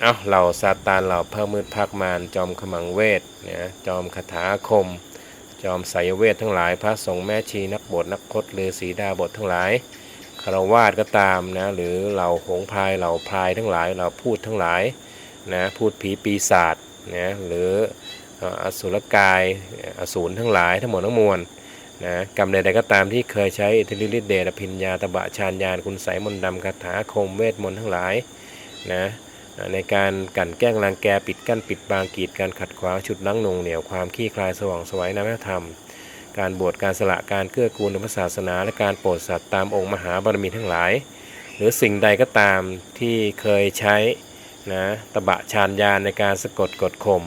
เอาเหล่าซาตานเหล่าพระมืดภาคมารจอมขมังเวทนะจอมคาถาคม จอมไสยเวททั้งหลาย พระสงฆ์แม่ชีนักบวชนักพจน์หรือศีดาบททั้งหลายคารวาสก็ตามนะหรือเหล่าหงพายเหล่าพรายทั้งหลายเหล่าพูดทั้งหลายนะพูดผีปีศาจนะหรืออสุรกายอสูรทั้งหลายทั้งหมดทั้งมวลนะกรรมใดๆก็ตามที่เคยใช้อิทธิฤทธิเดชอภิญญาตบะชาญญาณคุณไสยมนต์ดำคาถาคมเวทมนต์ทั้งหลายนะ ในการกันแกล้งรังแกปิดกั้นปิดบางกีดการขัดขวางฉุดลั้งนงเหนียวความขี้คลายสว่างสวัยนามธรรม การบวชการสละการเกื้อกูลในพระศาสนา และการโปรดสัตว์ตามองค์มหาบารมีทั้งหลาย หรือสิ่งใดก็ตามที่เคยใช้นะตบะชานยานในการสะกดกดข่ม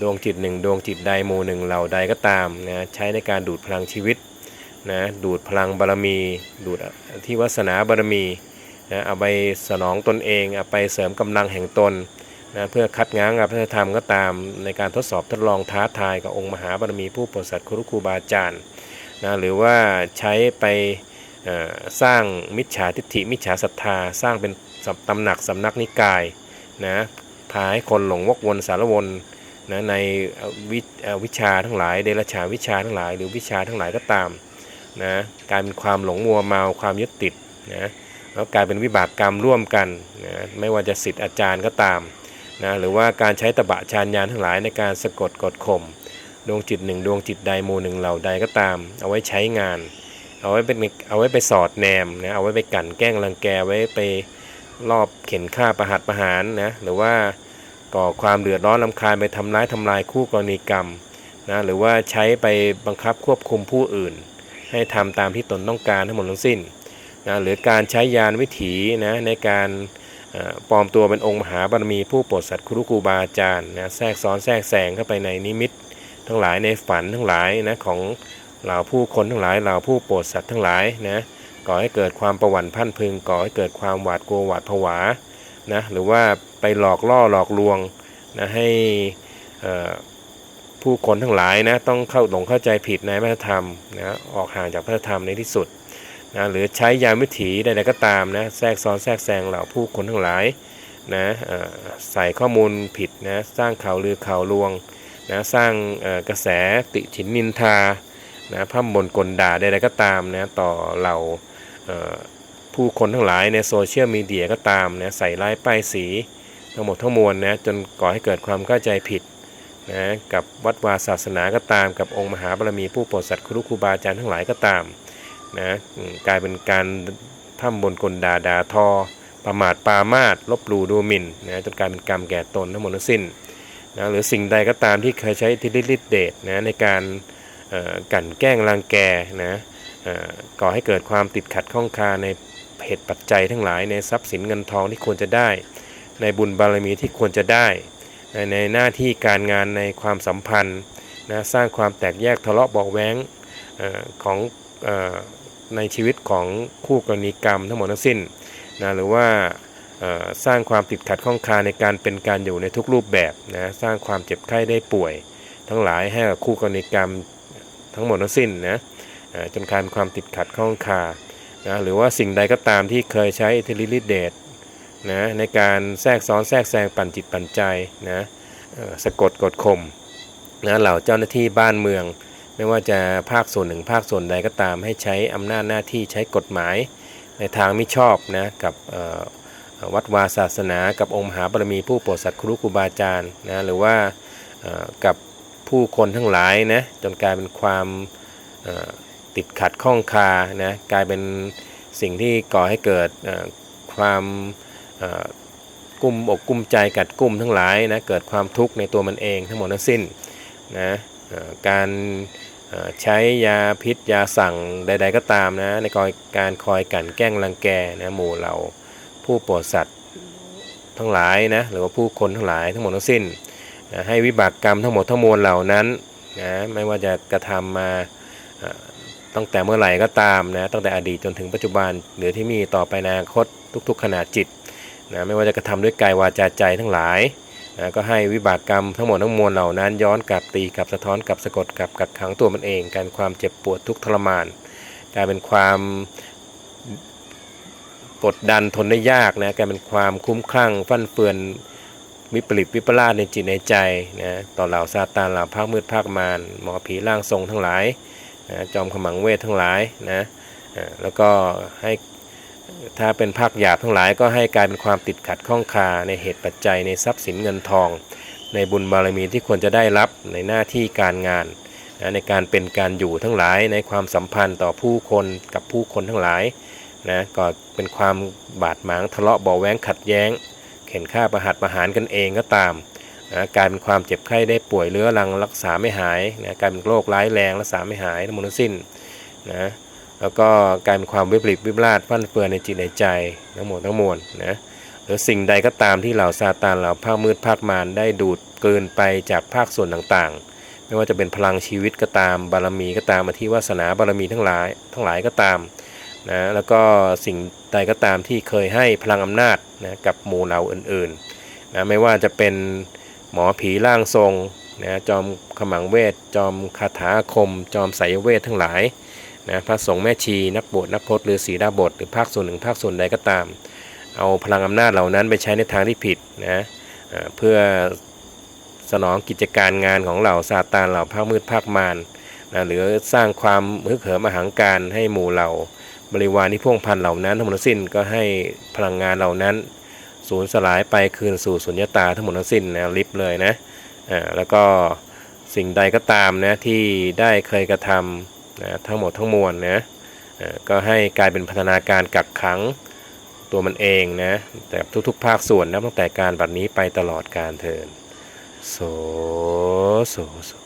ดวงจิตหนึ่งดวงจิตใดหมู่หนึ่งเหล่าใดก็ตามนะใช้ในการดูดพลังชีวิตนะดูดพลังบารมี ดูดที่วาสนาบารมี นะเอาไปสนองตนเองเอาไปเสริมกำลังแห่งตนนะเพื่อคัดง้างอภิธรรมก็ตามในการทดสอบทดลองท้าทายกับองค์มหาบารมีผู้โปรดสัตว์ครูครูบาอาจารย์นะหรือว่าใช้ไปสร้างมิจฉาทิฏฐิมิจฉาศรัทธา สร้างเป็นตำหนักสำนักนิกายนะพาให้คนหลงวกวนสารวนนะในวิวิชาทั้งหลายเดรัจฉาวิชาทั้งหลาย หรือวิชาทั้งหลายก็ตามนะกลายเป็นความหลงมัวเมาความยึดติดนะ แล้วกลายเป็นวิบากกรรมร่วมกันนะไม่ว่าจะสิทธิ์อาจารย์ก็ตามนะหรือว่าการใช้ตบะชานยานทั้งหลายในการสะกดกดข่มดวงจิตหนึ่งดวงจิตใดหมู่หนึ่งเหล่าใดก็ตาม เอาไว้ใช้งาน เอาไว้เป็นเอาไว้ไปสอดแนมนะเอาไว้ไปกั่นแกล้งรังแกไว้ไปรอบเข็นฆ่าประหัตประหารนะหรือว่าก่อความเดือดร้อนลำคาญไปทำร้ายทำลายคู่กรณีกรรมนะหรือว่าใช้ไปบังคับควบคุมผู้อื่น ให้ทำตามที่ตนต้องการทั้งหมดทั้งสิ้น นะหรือการใช้ยานวิถีนะในการปลอมตัวเป็นองค์มหาบารมีผู้โปรดสัตว์ครูครูบาอาจารย์นะแทรกซ้อนแทรกแซงเข้าไปในนิมิต ทั้งหลายในฝันทั้งหลายนะของเหล่าผู้คนทั้งหลายเหล่าผู้โปรดสัตว์ทั้งหลายนะก่อให้เกิดความประวั่นพรันพึงก่อให้เกิดความหวาดกลัวหวาดผวานะหรือว่าไปหลอกล่อหลอกลวงนะให้ผู้คนทั้งหลายนะต้องเข้าหลงเข้าใจผิดในพระธรรมนะออกห่างจากพระธรรมในที่สุด นะหรือใช้ยามวิถีใดๆก็ตามนะแทรกซ้อนแทรกแซงเหล่าผู้คนทั้งหลายนะใส่ข้อมูลผิดนะสร้างข่าวลือข่าวลวงนะสร้างกระแสติฉินนินทานะพร่ำบนกลด่าใดๆก็ตามนะต่อเหล่าผู้คนทั้งหลายในโซเชียลมีเดียก็ตามนะใส่ร้ายป้ายสีทั้งหมดทั้งมวลนะจนก่อให้เกิดความเข้าใจผิดนะกับวัดวาศาสนาก็ตาม กับองค์มหาบารมีผู้โปรดสัตว์ครูครูบาอาจารย์ทั้งหลายก็ตาม นะกลายเป็นการพร่ำบนกลดาดาทอ ประมาทปามาทลบหลู่ดูหมิ่นนะจนกลายเป็นกรรมแก่ตนทั้งหมดทั้งสิ้นนะหรือสิ่งใดก็ตามที่เคยใช้อิทธิฤทธิเดชนะในการกั่นแกล้งรังแกนะก่อให้เกิดความติดขัดข้องคาในเหตุปัจจัยทั้งหลายในทรัพย์สินเงินทองที่ควรจะได้ ในบุญบารมีที่ควรจะได้ ในหน้าที่การงานในความสัมพันธ์นะสร้างความแตกแยกทะเลาะเบาะแว้งของ ในชีวิตของคู่กรณีกรรมทั้งหมดทั้งสิ้นนะหรือว่าสร้างความติดขัดข้องคาในการเป็นการอยู่ในทุกรูปแบบนะสร้างความเจ็บไข้ได้ป่วย ทั้งหลายให้กับคู่กรณีกรรมทั้งหมดทั้งสิ้นนะจนกลายเป็นความติดขัดข้องคานะหรือว่าสิ่งใดก็ตามที่เคยใช้อิทธิฤทธิเดชนะในการแทรกซ้อนแทรกแซงปั่นจิตปั่นใจนะสะกดกดข่มนะเหล่าเจ้าหน้าที่บ้านเมือง ไม่ว่าจะภาคส่วนหนึ่งภาคส่วนใดก็ตามให้ใช้อำนาจหน้าที่ใช้กฎหมายในทางมิชอบนะกับวัดวาศาสนา กับองค์มหาบารมีผู้โปรดสัตว์ครูครูบาอาจารย์นะหรือว่ากับผู้คนทั้งหลายนะจนกลายเป็นความติดขัดข้องคานะกลายเป็นสิ่งที่ก่อให้เกิดความกุ้มอกกุ้มใจกัดกุ้มทั้งหลายนะเกิดความทุกข์ในตัวมันเองทั้งหมดทั้งสิ้นนะการ ใช้ยาพิษยาสั่งใด ๆ ก็ตามนะ ในการคอยกันแกล้งรังแกนะหมู่เราผู้ปรดสัตว์ทั้งหลายนะหรือว่าผู้คนทั้งหลายทั้งหมดทั้งสิ้นนะให้วิบากกรรมทั้งหมดทั้งมวลเหล่านั้นนะไม่ว่าจะกระทำมาตั้งแต่เมื่อไหร่ก็ตามนะตั้งแต่อดีตจนถึงปัจจุบันหรือที่มีต่อไปอนาคตทุก ๆขณะจิตนะไม่ว่าจะกระทำด้วยกายวาจาใจทั้งหลาย ก็ให้วิบากกรรมทั้งหมดทั้งมวลเหล่านั้น ย้อนกลับตีกลับสะท้อนกลับสะกดกลับกักขังตัวมันเอง การความเจ็บปวดทุกทรมานกลายเป็นความกดดันทนได้ยากนะกลายเป็นความคุ้มคลั่งฟั่นเฟือนวิปริตวิปลาสในจิตในใจนะต่อเหล่าซาตานเหล่าภาคมืดภาคมารหมอผีร่างทรงทั้งหลายนะจอมขมังเวททั้งหลายนะแล้วก็ให้ ถ้าเป็นภาคหยาบทั้งหลายก็ให้กลายเป็นความติดขัดข้องคาในเหตุปัจจัยในทรัพย์สินเงินทอง ในบุญบารมีที่ควรจะได้รับในหน้าที่การงานนะในการเป็นการอยู่ทั้งหลายในความสัมพันธ์ต่อผู้คนกับผู้คนทั้งหลายนะก็เป็นความบาดหมางทะเลาะเบาแว้งขัดแย้ง เข็นฆ่าประหัตประหารกันเองก็ตามนะกลายเป็นความเจ็บไข้ได้ป่วยเรื้อรังรักษาไม่หายนะกลายเป็นโรคร้ายแรงรักษาไม่หายทั้งหมดทั้งสิ้นนะ แล้วก็กลายเป็นความวิปริตวิปลาสฟั่นเฟือนในจิตในใจทั้งหมดทั้งมวลนะหรือสิ่งใดก็ตามที่เหล่าซาตานเหล่าภาคมืดภาคมารได้ดูดเกินไปจากภาคส่วนต่างๆ ไม่ว่าจะเป็นพลังชีวิตก็ตามบารมีก็ตามมาที่วาสนาบารมีทั้งหลายทั้งหลายก็ตามนะแล้วก็สิ่งใดก็ตามที่เคยให้พลังอำนาจนะกับหมู่เหล่าอื่นๆนะไม่ว่าจะเป็นหมอผีร่างทรงนะจอมขมังเวท จอมคาถาคม จอมไสยเวททั้งหลาย นะพระสงฆ์แม่ชีนักบวชนักพจน์หรือศีดาบทหรือภาคส่วนหนึ่งภาคส่วนใดก็ตาม เอาพลังอำนาจเหล่านั้นไปใช้ในทางที่ผิดนะเพื่อสนองกิจการงานของเหล่าซาตานเหล่าภาคมืดภาคมารนะหรือสร้างความฮึกเหิมอหังการให้หมู่เหล่าบริวารที่พ่วงพันเหล่านั้นทั้งหมดทั้งสิ้นก็ให้พลังงานเหล่านั้นสูญสลายไปคืนสู่สุญญตาทั้งหมดทั้งสิ้นนะลิบเลยนะอ่าแล้วก็สิ่งใดก็ตามนะที่ได้เคยกระทำ นะทั้งหมดทั้งมวลนะก็ให้กลายเป็นพัฒนาการกักขังตัวมันเองนะแต่ทุกๆ ภาคส่วนนะตั้งแต่การบัดนี้ไปตลอดการเทินโสโสโส